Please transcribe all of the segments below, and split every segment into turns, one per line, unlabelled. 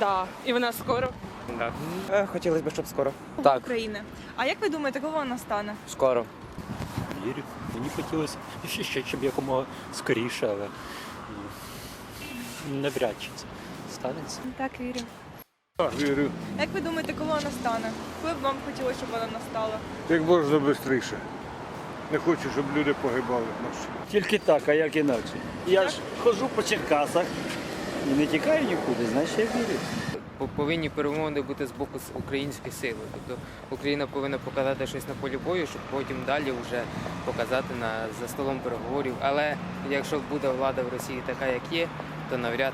Да. І вона скоро.
Да.
Е, Хотілося б, щоб скоро.
Так.
України. А як ви думаєте, коли вона стане?
Скоро.
Вірю. Мені хотілося ще, ще щоб якомога скоріше, але м, навряд чи це станеться.
Так, вірю.
Так, вірю.
Як ви думаєте, коли вона стане? Коли б вам хотілося, щоб вона настала?
Як можна швидше. Не хочу, щоб люди погибали.
Тільки так, а як інакше. Я ж ходжу по Черкасах і не тікаю нікуди, значить я вірю.
Повинні перемовини бути з боку української сили. Тобто Україна повинна показати щось на полі бою, щоб потім далі вже показати на за столом переговорів. Але якщо буде влада в Росії така, як є, то навряд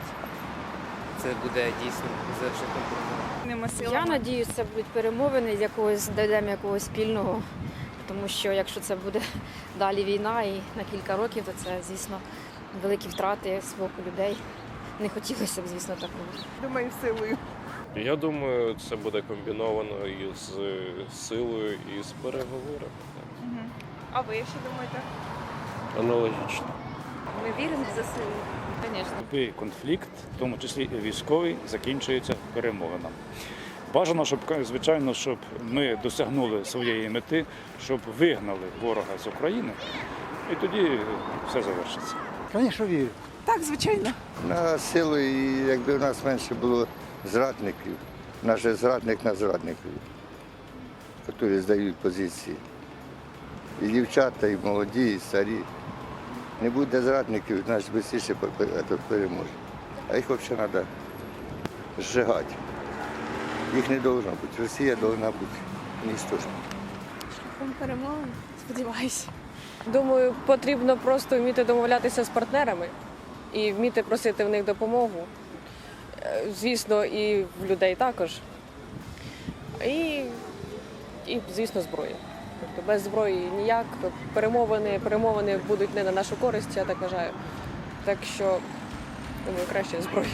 це буде дійсно за шляхом перемоги.
Я надіюсь, це будуть перемовини з якогось дійдемо якогось спільного. Тому що якщо це буде далі війна і на кілька років, то це, звісно, великі втрати з боку людей. Не хотілося б, звісно, такого.
Думаю, силою.
Я думаю, це буде комбіновано із силою і з переговорами.
А ви що думаєте?
Аналогічно.
Ми віримо за силу, звісно.
Любий конфлікт, в тому числі і військовий, закінчується перемовинами. Бажано, щоб звичайно, щоб ми досягнули своєї мети, щоб вигнали ворога з України, і тоді все завершиться.
Звісно, вірю.
Так, звичайно.
на силу, і якби у нас менше було зрадників, наш зрадник на зрадників, які здають позиції. І дівчата, і молоді, і старі. Не буде зрадників, значить швидше переможе. А їх взагалі треба зжигати. Їх не повинно бути. Росія повинна бути уничтожена.
Перемовини, сподіваюся.
Думаю, потрібно просто вміти домовлятися з партнерами і вміти просити в них допомогу. Е, Звісно, і в людей також. І, і звісно, зброю. Тобто без зброї ніяк. Перемовини, перемовини будуть не на нашу користь, я так вважаю. Так що, думаю, краще зброю.